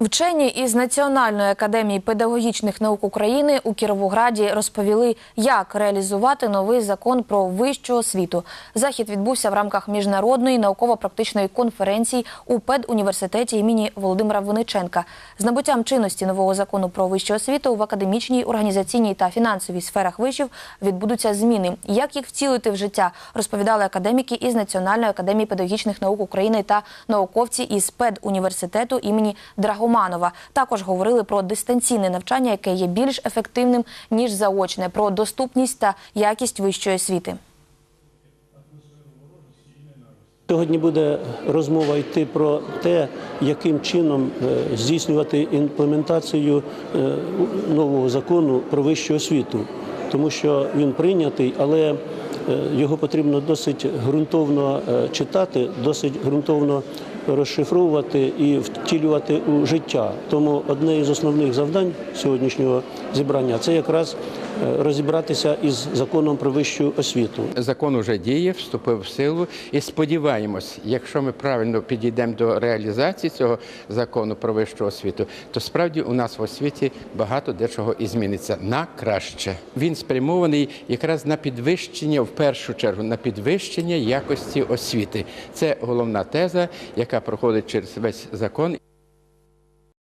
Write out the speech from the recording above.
Вчені із Національної академії педагогічних наук України у Кіровограді розповіли, як реалізувати новий закон про вищу освіту. Захід відбувся в рамках міжнародної науково-практичної конференції у педуніверситеті імені Володимира Винниченка. З набуттям чинності нового закону про вищу освіту в академічній, організаційній та фінансовій сферах вишів відбудуться зміни. Як їх втілити в життя, розповідали академіки із Національної академії педагогічних наук України та науковці із педуніверситету імені Драгоманова. Також говорили про дистанційне навчання, яке є більш ефективним ніж заочне, про доступність та якість вищої освіти. Сьогодні буде розмова йти про те, яким чином е, здійснювати імплементацію е, нового закону про вищу освіту, тому що він прийнятий, але е, його потрібно досить ґрунтовно читати, досить ґрунтовно розшифровувати і втілювати у життя. Тому одне із основних завдань сьогоднішнього зібрання це якраз е, розібратися із законом про вищу освіту. Закон уже діє, вступив в силу, і сподіваємось, якщо ми правильно підійдемо до реалізації цього закону про вищу освіту, то справді у нас в освіті багато дечого і зміниться на краще. Він спрямований якраз на підвищення, в першу чергу, на підвищення якості освіти. Це головна теза, яка проходить через весь закон.